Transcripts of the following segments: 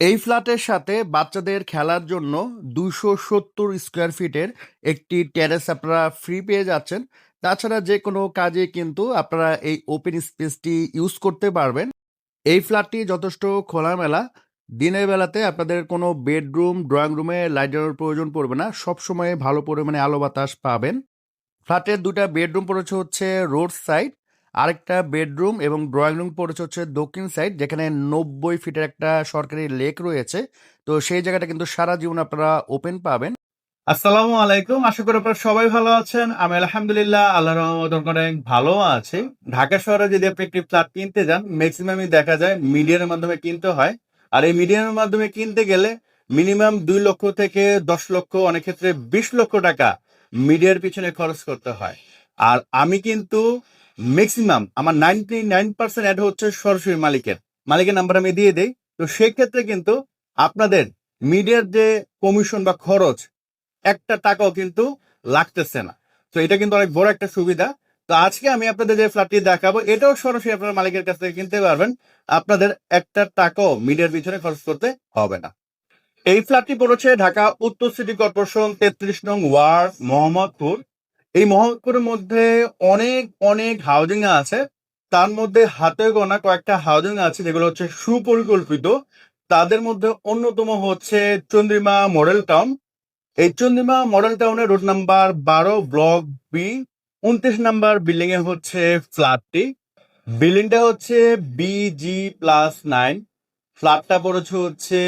এই ফ্ল্যাটের সাথে বাচ্চাদের খেলার জন্য ২৭০ স্কোয়ার ফিটের একটি টেরেস আপনারা ফ্রি পেয়ে যাচ্ছেন। তাছাড়া যেকোনো কাজে কিন্তু আপনারা এই ওপেন স্পেসটি ইউজ করতে পারবেন। এই ফ্ল্যাটটি যথেষ্ট খোলামেলা। দিনের বেলাতে আপনাদের কোনো বেডরুম, ড্রয়িং রুমে লাইট জ্বালানোর প্রয়োজন পড়বে না। সবসময় ভালো পরিমাণে আলো বাতাস পাবেন। ফ্ল্যাটের দুটা বেডরুম পড়েছে হচ্ছে রোড সাইড। আরেকটা বেডরুম এবং ড্রয়িং রুম পড়েছে হচ্ছে দক্ষিণ সাইড, যেখানে ৯০ ফিটের একটা সরকারি লেক রয়েছে। তো সেই জায়গাটা কিন্তু সারা জীবন আপনারা ওপেন পাবেন। আসসালামু আলাইকুম। আশা করি আপনারা সবাই ভালো আছেন। আমি আলহামদুলিল্লাহ আল্লাহ রহমত অনেক ভালো আছি। ঢাকা শহরে যদি আপনি একটি ফ্ল্যাট কিনতে যান ম্যাক্সিমামই দেখা যায় মিডিয়ার মাধ্যমে কিনতে হয়। আর এই মিডিয়ার মাধ্যমে কিনতে গেলে মিনিমাম দুই লক্ষ থেকে দশ লক্ষ, অনেক ক্ষেত্রে বিশ লক্ষ টাকা মিডিয়ার পিছনে খরচ করতে হয়। আর আমি কিন্তু ম্যাক্সিমাম আমার নাইনটি নাইন পার্সেন্ট অ্যাড হচ্ছে সরাসরি মালিকের। মালিকের নাম্বার আমি দিয়ে দিই। তো সেক্ষেত্রে কিন্তু আপনাদের মিডিয়ার যে কমিশন বা খরচ, একটা টাকাও কিন্তু লাগতেছে না। তো এটা কিন্তু অনেক বড় একটা সুবিধা। তো আজকে আমি আপনাদের যে ফ্ল্যাটটি দেখাবো, এটাও সরাসরি আপনার মালিকের কাছ থেকে কিনতে পারবেন। আপনাদের একটা টাকাও মিডিয়ার পিছনে খরচ করতে হবে না। এই ফ্ল্যাটটি পড়েছে ঢাকা, উত্তর সিটি কর্পোরেশন তেত্রিশ নং ওয়ার্ড, মোহাম্মদপুর। এই মোহাম্মদপুরের মধ্যে অনেক অনেক হাউজিং আছে। তার মধ্যে হাতে গোনা কয়েকটা হাউজিং আছে, যেগুলো হচ্ছে সুপরিকল্পিত। তাদের মধ্যে অন্যতম হচ্ছে চন্দ্রিমা মডেল টাউন। এই চন্দ্রিমা মডেল টাউনের রোড নাম্বার বারো, ব্লক বি উনত্রিশ নাম্বার বিল্ডিং এ হচ্ছে ফ্ল্যাটটি। বিল্ডিংটা হচ্ছে বিজি প্লাস নাইন ফ্ল্যাটটা পড়েছে হচ্ছে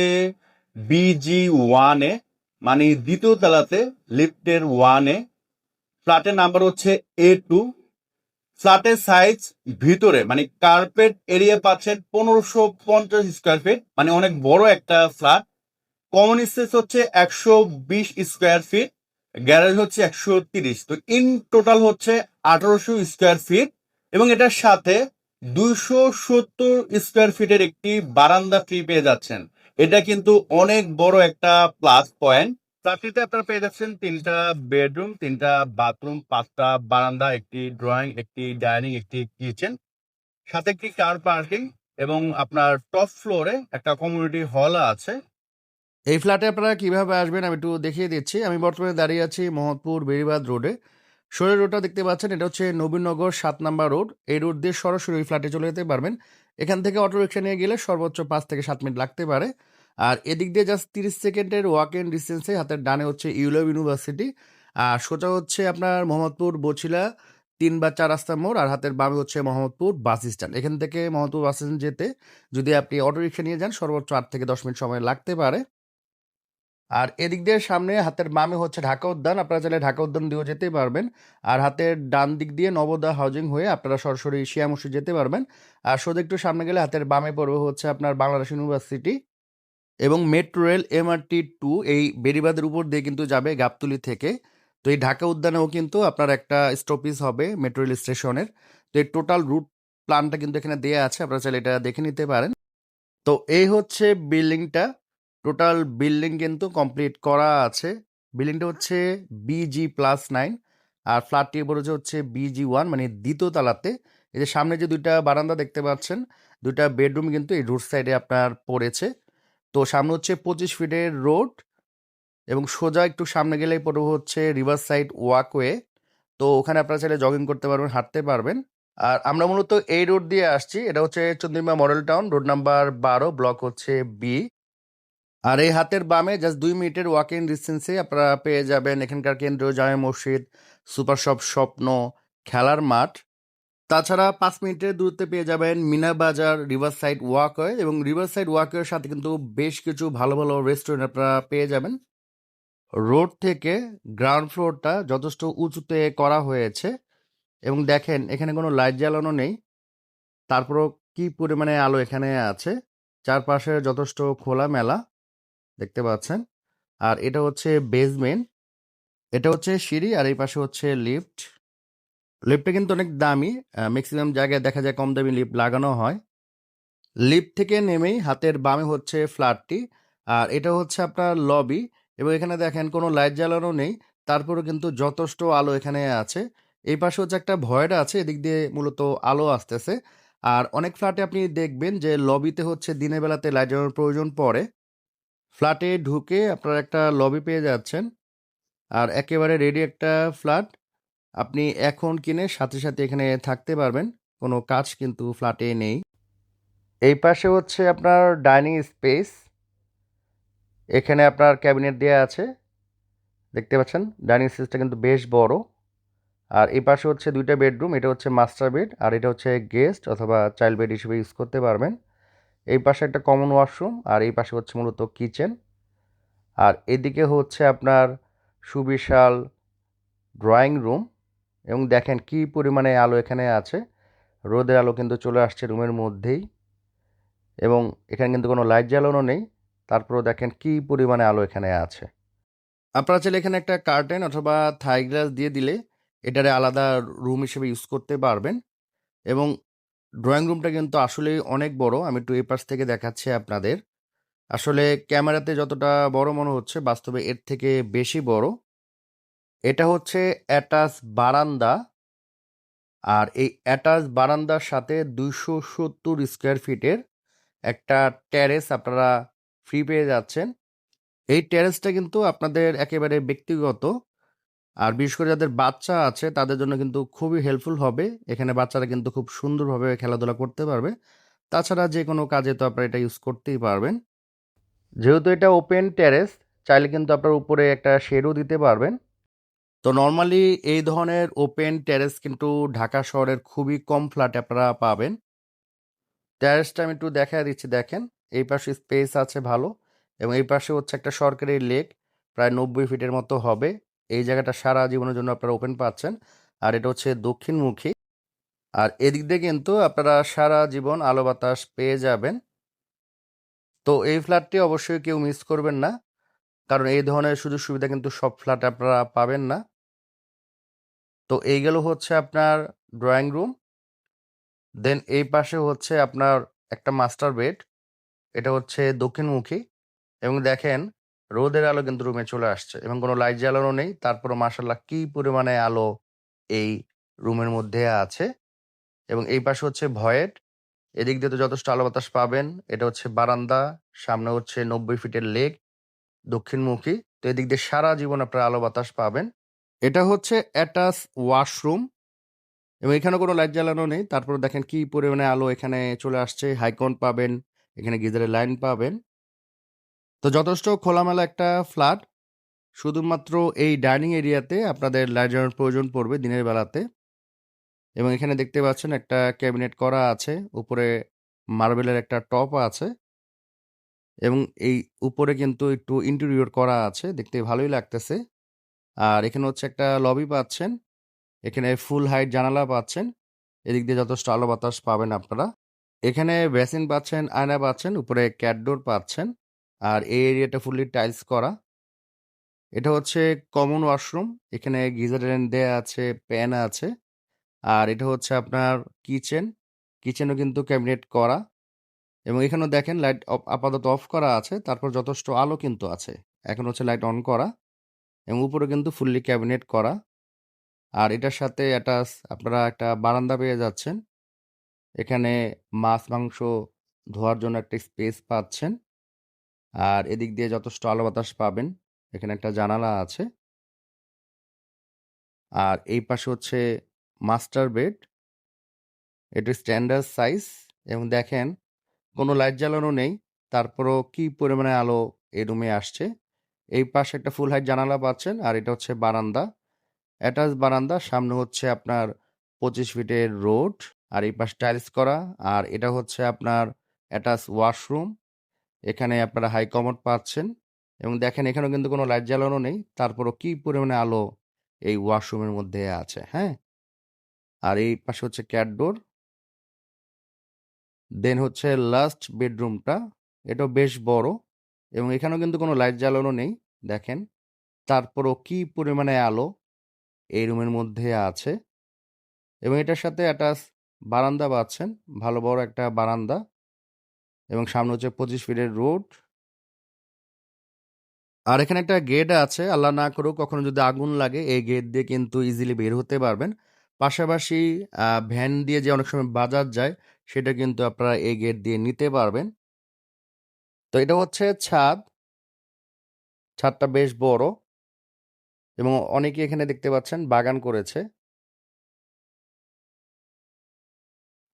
বিজি ওয়ানে মানে দ্বিতীয় তলাতে লিফটের ওয়ানে ফ্ল্যাটের নাম্বার হচ্ছে এ টু ফ্ল্যাটের সাইজ ভিতরে মানে কার্পেট এরিয়া পাচ্ছেন পনেরোশো পঞ্চাশ স্কোয়ার ফিট মানে অনেক বড় একটা ফ্ল্যাট কমন স্পেস হচ্ছে একশো বিশ স্কোয়ার ফিট গ্যারেজ হচ্ছে একশো তিরিশ। তো ইন টোটাল হচ্ছে আঠারোশো স্কোয়ার ফিট এবং এটার সাথে দুইশো সত্তর স্কোয়ার ফিটের একটি বারান্দা ফ্রি পেয়ে যাচ্ছেন। এটা কিন্তু অনেক বড় একটা প্লাস পয়েন্ট ফ্ল্যাটটিতে আপনারা পেয়ে যাচ্ছেন তিনটা বেডরুম, তিনটা বাথরুম, পাঁচটা বারান্দা, একটি ড্রয়িং, একটি ডাইনিং, একটি কিচেন, সাথে একটি কার পার্কিং এবং আপনার টপ ফ্লোরে একটা কমিউনিটি হল আছে এই ফ্ল্যাটে আপনারা কীভাবে আসবেন আমি একটু দেখিয়ে দিচ্ছি। আমি বর্তমানে দাঁড়িয়ে আছি মোহাম্মদপুর বেড়িবাঁধ রোডে। সোজা রোডটা দেখতে পাচ্ছেন, এটা হচ্ছে নবীনগর সাত নাম্বার রোড। এই রোড দিয়ে সরাসরি ওই ফ্ল্যাটে চলে যেতে পারবেন। এখান থেকে অটোরিকশা নিয়ে গেলে সর্বোচ্চ পাঁচ থেকে সাত মিনিট লাগতে পারে। আর এদিক দিয়ে জাস্ট ৩০ সেকেন্ডের ওয়াক ইন ডিস্টেন্সে হাতের ডানে হচ্ছে ইউলভ ইউনিভার্সিটি। আর সোজা হচ্ছে আপনার মোহাম্মদপুর বছিলা, তিন বা চার রাস্তা মোড়, আর হাতের বামে হচ্ছে মোহাম্মদপুর বাস স্ট্যান্ড। এখান থেকে মোহাম্মদপুর বাস স্ট্যান্ড যেতে যদি আপনি অটোরিকশা নিয়ে যান, সর্বোচ্চ আট থেকে ১০ মিনিট সময় লাগতে পারে। আর এদিক দিয়ে সামনে হাতের বামে হচ্ছে ঢাকা উদ্যান। আপনারা চাইলে ঢাকা উদ্যান দিয়েও যেতে পারবেন। আর হাতের ডান দিক দিয়ে নবোদয় হাউজিং হয়ে আপনারা সরাসরি শিয়া মসজিদ যেতে পারবেন। আর সোজা একটু সামনে গেলে হাতের বামে পড়বে হচ্ছে আপনার বাংলাদেশ ইউনিভার্সিটি এবং মেট্রো রেল এমআরটি টু এই বেড়িবাঁধের উপর দিয়ে কিন্তু যাবে গাবতলী থেকে। তো এই ঢাকা উদ্যানেও কিন্তু আপনার একটা স্টপেজ হবে মেট্রো রেল স্টেশনের। তো এই টোটাল রুট প্ল্যানটা কিন্তু এখানে দেয়া আছে। আপনারা চাইলে এটা দেখে নিতে পারেন। তো এই হচ্ছে বিল্ডিংটা। টোটাল বিল্ডিং কিন্তু কমপ্লিট করা আছে। বিল্ডিংটা হচ্ছে বিজি প্লাস নাইন আর ফ্ল্যাটটি পড়েছে হচ্ছে বিজি ওয়ান মানে দ্বিতীয় তলাতে। এই যে সামনে যে দুইটা বারান্দা দেখতে পাচ্ছেন, ২ টা বেডরুম কিন্তু এই রোড সাইডে আপনার পড়েছে। তো সামনে হচ্ছে ২৫ ফিটের রোড এবং সোজা একটু সামনে গেলেই পড়বে হচ্ছে রিভার সাইড ওয়াকওয়ে। তো ওখানে আপনারা চাইলে জগিং করতে পারবেন, হাঁটতে পারবেন। আর আমরা মূলত এই রোড দিয়ে আসছি। এটা হচ্ছে Chandrima model town road number ১২ block হচ্ছে বি। আর এই হাতের বামে জাস্ট দুই মিনিটের ওয়াক ইন ডিসটেন্সে আপনারা পেয়ে যাবেন এখানকার কেন্দ্রীয় জামে মসজিদ, সুপার শপ স্বপ্ন, খেলার মাঠ। তাছাড়া পাঁচ মিনিটের দূরত্বে পেয়ে যাবেন Meena Bazar, river side walkway এবং রিভার সাইড ওয়াকওয়ের সাথে কিন্তু বেশ কিছু ভালো, ভালো রেস্টুরেন্ট আপনারা পেয়ে যাবেন। রোড থেকে গ্রাউন্ড ফ্লোরটা যথেষ্ট উঁচুতে করা হয়েছে এবং দেখেন এখানে কোনো লাইট জ্বালানো নেই। তারপরও কি পরিমাণে আলো এখানে আছে। চারপাশে যথেষ্ট খোলা মেলা দেখতে পাচ্ছেন। আর এটা হচ্ছে বেসমেন্ট। এটা হচ্ছে সিঁড়ি আর এই পাশে হচ্ছে লিফট। লিফটটা কিন্তু অনেক দামি। ম্যাক্সিমাম জায়গায় দেখা যায় কম দামি লিফট লাগানো হয়। লিফট থেকে নেমেই হাতের বামে হচ্ছে ফ্ল্যাটটি। আর এটা হচ্ছে আপনার লবি এবং এখানে দেখেন কোনো লাইট জ্বালানো নেই। তারপরেও কিন্তু যথেষ্ট আলো এখানে আছে। এই পাশে হচ্ছে একটা ভয়েড আছে। এদিক দিয়ে মূলত আলো আসতেছে। আর অনেক ফ্ল্যাটে আপনি দেখবেন যে লবিতে হচ্ছে দিনের বেলাতে লাইট জ্বালানোর প্রয়োজন পড়ে। ফ্ল্যাটে ঢুকে আপনারা একটা লবি পেয়ে যাচ্ছেন আর একেবারে রেডি একটা ফ্ল্যাট আপনি এখন কিনে সাথে সাথে এখানে থাকতে পারবেন। কোনো কাজ কিন্তু ফ্ল্যাটে নেই। এই পাশে হচ্ছে আপনার ডাইনিং স্পেস। এখানে আপনার ক্যাবিনেট দেওয়া আছে। দেখতে পাচ্ছেন? ডাইনিং স্পেসটা কিন্তু বেশ বড়। আর এই পাশে হচ্ছে দুইটা বেডরুম। এটা হচ্ছে মাস্টার বেড আর এটা হচ্ছে গেস্ট অথবা চাইল্ড বেড হিসেবে ইউজ করতে পারবেন। এই পাশে একটা কমন ওয়াশরুম আর এই পাশে হচ্ছে মূলত কিচেন। আর এদিকে হচ্ছে আপনার সুবিশাল ড্রয়িং রুম। এবং দেখেন কি পরিমাণে আলো এখানে আছে। রোদের আলো কিন্তু চলে আসছে রুমের মধ্যেই এবং এখানে কিন্তু কোনো লাইট জ্বালানো নেই। তারপরেও দেখেন কি পরিমাণে আলো এখানে আছে। আপনারা চাইলে এখানে একটা কার্টেন অথবা থাই গ্লাস দিয়ে দিলে এটারে আলাদা রুম হিসেবে ইউজ করতে পারবেন এবং ড্রয়িং রুমটা কিন্তু আসলেই অনেক বড়। আমি একটু এই পাশ থেকে দেখাচ্ছি আপনাদের। আসলে ক্যামেরাতে যতটা বড় মনে হচ্ছে বাস্তবে এর থেকে বেশি বড়। এটা হচ্ছে অ্যাটাচ বারান্দা আর এই অ্যাটাচ বারান্দার সাথে দুইশো সত্তর স্কোয়ার ফিটের একটা ট্যারেস আপনারা ফ্রি পেয়ে যাচ্ছেন। এই ট্যারেসটা কিন্তু আপনাদের একেবারে ব্যক্তিগত আর বিশেষ করে যাদের বাচ্চা আছে তাদের জন্য কিন্তু খুবই হেল্পফুল হবে। এখানে বাচ্চারা কিন্তু খুব সুন্দরভাবে খেলাধুলা করতে পারবে। তাছাড়া যে কোনো কাজে তো আপনারা এটা ইউজ করতেই পারবেন। যেহেতু এটা ওপেন ট্যারেস চাইলে কিন্তু আপনার উপরে একটা শেডও দিতে পারবেন। তো নর্মালি এই ধরনের ওপেন ট্যারেস কিন্তু ঢাকা শহরের খুবই কম ফ্ল্যাট আপনারা পাবেন। ট্যারেসটা আমি একটু দেখা দিচ্ছি, দেখেন। এই পাশে স্পেস আছে ভালো এবং এই পাশে হচ্ছে একটা সরকারি লেক প্রায় নব্বই ফিটের মতো হবে। এই জায়গাটা সারা জীবনের জন্য আপনারা ওপেন পাচ্ছেন। আর এটা হচ্ছে দক্ষিণমুখী। আর এদিক দিয়ে কিন্তু আপনারা সারা জীবন আলো বাতাস পেয়ে যাবেন। তো এই ফ্ল্যাটটি অবশ্যই কেউ মিস করবেন না। কারণ এই ধরনের সুযোগ সুবিধা কিন্তু সব ফ্ল্যাটে আপনারা পাবেন না। তো এই গেল হচ্ছে আপনার ড্রয়িং রুম দেন এই পাশে হচ্ছে আপনার একটা মাস্টার বেড এটা হচ্ছে দক্ষিণমুখী এবং দেখেন রোদের আলো কিন্তু রুমে চলে আসছে এবং কোনো লাইট জ্বালানো নেই তারপরে মার্শাল্লাহ কি পরিমাণে আলো এই রুমের মধ্যে আছে এবং এই পাশে হচ্ছে ভয়েট এদিক দিয়ে তো যথেষ্ট আলো বাতাস পাবেন, এটা হচ্ছে বারান্দা, সামনে হচ্ছে নব্বই ফিটের লেক দক্ষিণমুখী, তো এদিক দিয়ে সারা জীবন আপনার আলো বাতাস পাবেন। এটা হচ্ছে অ্যাটাচ ওয়াশরুম এবং এখানে কোনো লাইট জ্বালানো নেই। তারপর দেখেন কি পরিমাণে আলো এখানে চলে আসছে। হাইকন পাবেন, এখানে গিজারের লাইন পাবেন। তো যথেষ্ট খোলামেলা একটা ফ্ল্যাট। শুধুমাত্র এই ডাইনিং এরিয়াতে আপনাদের লাইট জ্বালানোর প্রয়োজন পড়বে দিনের বেলাতে। এবং এখানে দেখতে পাচ্ছেন একটা ক্যাবিনেট করা আছে। উপরে মার্বেলের একটা টপ আছে। এবং এই উপরে কিন্তু একটু ইন্টেরিয়র করা আছে। দেখতে ভালোই লাগতেছে। আর এখানে হচ্ছে একটা লবি পাচ্ছেন। এখানে ফুল হাইট জানালা পাচ্ছেন। এদিক দিয়ে যথেষ্ট আলো বাতাস পাবেন আপনারা। এখানে বেসিন পাচ্ছেন, আয়না পাচ্ছেন, উপরে ক্যাটডোর পাচ্ছেন। আর এই এরিয়াটা ফুললি টাইলস করা। এটা হচ্ছে কমন ওয়াশরুম এখানে গিজার দেয়া আছে প্যান আছে। আর এটা হচ্ছে আপনার কিচেন কিচেনও কিন্তু ক্যাবিনেট করা। এবং এখানেও দেখেন লাইট আপাতত অফ করা আছে। তারপর যথেষ্ট আলো কিন্তু আছে। এখন হচ্ছে লাইট অন করা। এবং উপরে কিন্তু ফুললি ক্যাবিনেট করা। আর এটার সাথে একটা আপনারা একটা বারান্দা পেয়ে যাচ্ছেন। এখানে মাছ, মাংস ধোয়ার জন্য একটা স্পেস পাচ্ছেন। আর এদিক দিয়ে যথেষ্ট আলো বাতাস পাবেন। এখানে একটা জানালা আছে। আর এই পাশে হচ্ছে মাস্টার বেড। এটি স্ট্যান্ডার্ড সাইজ এবং দেখেন কোনো লাইট জ্বালানো নেই। তারপরও কি পরিমাণে আলো এই রুমে আসছে। এই পাশে একটা ফুল হাইট জানালা পাচ্ছেন, আর এটা হচ্ছে বারান্দা। অ্যাটাচ বারান্দা, সামনে হচ্ছে আপনার পঁচিশ ফিটের রোড আর এই পাশ টাইলস করা, আর এটা হচ্ছে আপনার অ্যাটাচ ওয়াশরুম এখানে আপনারা হাই কমোড পাচ্ছেন, এবং দেখেন এখানেও কিন্তু কোনো লাইট জ্বালানো নেই, তারপরও কি পরিমাণে আলো এই ওয়াশরুমের মধ্যে আছে হ্যাঁ? আর এই পাশে হচ্ছে ক্যাটডোর দেন হচ্ছে লাস্ট বেডরুমটা এটাও বেশ বড়। এবং এখানেও কিন্তু কোনো লাইট জ্বালানো নেই, দেখেন। তারপরও কি পরিমাণে আলো এই রুমের মধ্যে আছে। এবং এটার সাথে একটা বারান্দা পাচ্ছেন, ভালো বড় একটা বারান্দা। এবং সামনে হচ্ছে পঁচিশ ফিটের রোড। আর এখানে একটা গেট আছে, আল্লাহ না করুক কখনো যদি আগুন লাগে, এই গেট দিয়ে কিন্তু ইজিলি বের হতে পারবেন। পাশাপাশি ভ্যান দিয়ে যে অনেক সময় বাজার যায়, সেটা কিন্তু আপনারা এই গেট দিয়ে নিতে পারবেন। তো এটা হচ্ছে ছাদ। ছাদটা বেশ বড় এবং অনেকে এখানে দেখতে পাচ্ছেন বাগান করেছে।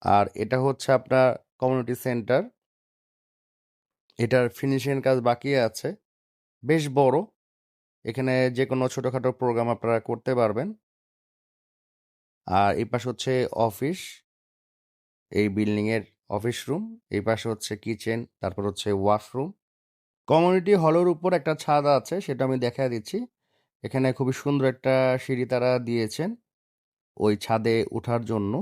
আর এটা হচ্ছে আপনার কমিউনিটি সেন্টার এটার ফিনিশিং কাজ বাকি আছে। বেশ বড়। এখানে যে কোনো ছোটোখাটো প্রোগ্রাম আপনারা করতে পারবেন। আর এই পাশে হচ্ছে অফিস এই বিল্ডিংয়ের অফিস রুম, এই পাশে হচ্ছে কিচেন, তারপর হচ্ছে ওয়াশরুম। কমিউনিটি হলের উপর একটা ছাদ আছে, সেটা আমি দেখা দিচ্ছি। এখানে খুবই সুন্দর একটা সিঁড়ি তারা দিয়েছেন ওই ছাদে ওঠার জন্য।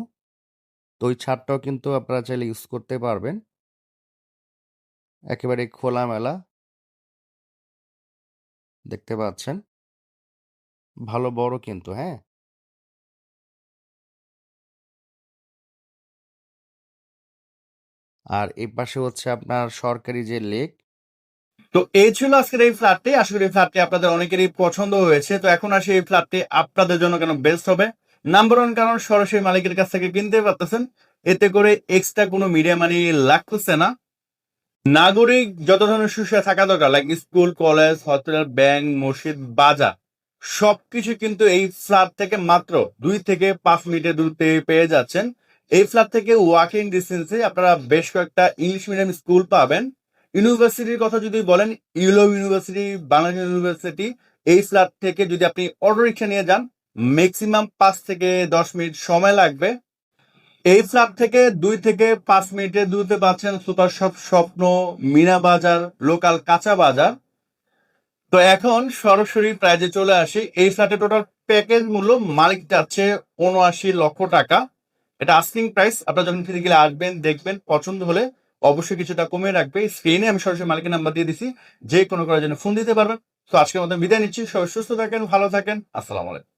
তো ওই ছাদটাও কিন্তু আপনারা চাইলে ইউজ করতে পারবেন। একেবারে খোলামেলা। দেখতে পাচ্ছেন? ভালো বড় কিন্তু হ্যাঁ? আর এই পাশে হচ্ছে আপনার সরকারি যে লেক। তো এই ছিল আজকের এই ফ্ল্যাটটি। করি এই ফ্ল্যাটটি আপনাদের অনেকেরই পছন্দ হয়েছে। তো এখন আসি এই ফ্ল্যাটটি আপনাদের জন্য কেন বেস্ট হবে। নাম্বার ওয়ান কারণ, সরাসরি মালিকের কাছ থেকে কিনতে পারতেছেন। এতে করে এক্সট্রা কোনো মিডিয়া মানি লাগতেছে না। নাগরিক যত ধরনের সুবিধা থাকা দরকার like school college hospital bank মসজিদ, বাজার, সবকিছু কিন্তু এই ফ্ল্যাট থেকে মাত্র দুই থেকে পাঁচ মিনিটের দূরত্বে পেয়ে যাচ্ছেন। এই ফ্ল্যাট থেকে ওয়াকিং ডিস্টেন্সে আপনারা বেশ কয়েকটা ইংলিশ মিডিয়াম স্কুল পাবেন। ইউনিভার্সিটির কথা যদি বলেন ইউলো ইউনিভার্সিটি বাংলাদেশ ইউনিভার্সিটি এই ফ্ল্যাট থেকে যদি আপনি অটো রিক্সা নিয়ে যান ম্যাক্সিমাম পাঁচ থেকে দশ মিনিট সময় লাগবে। এই ফ্ল্যাট থেকে দুই থেকে পাঁচ মিনিটে দূরতে পাচ্ছেন সুপার শপ স্বপ্ন মিনা বাজার লোকাল কাঁচা বাজার তো এখন সরাসরি প্রাইজে চলে আসি। এই ফ্ল্যাটের টোটাল প্যাকেজ মূল্য মালিক যাচ্ছে উনআশি লক্ষ টাকা। এটা আস্কিং প্রাইস আপনারা যখন ফিজিক্যালি আসবেন, দেখবেন, পছন্দ হলে অবশ্যই কিছুটা কমে রাখবে। স্ক্রিনে আমি সরাসরি মালিকের নাম্বার দিয়ে দিছি। যে কোনো করার জন্য ফোন দিতে পারবেন। তো আজকের মতো বিদায় নিচ্ছি। সবাই সুস্থ থাকেন, ভালো থাকেন। আসসালামু আলাইকুম।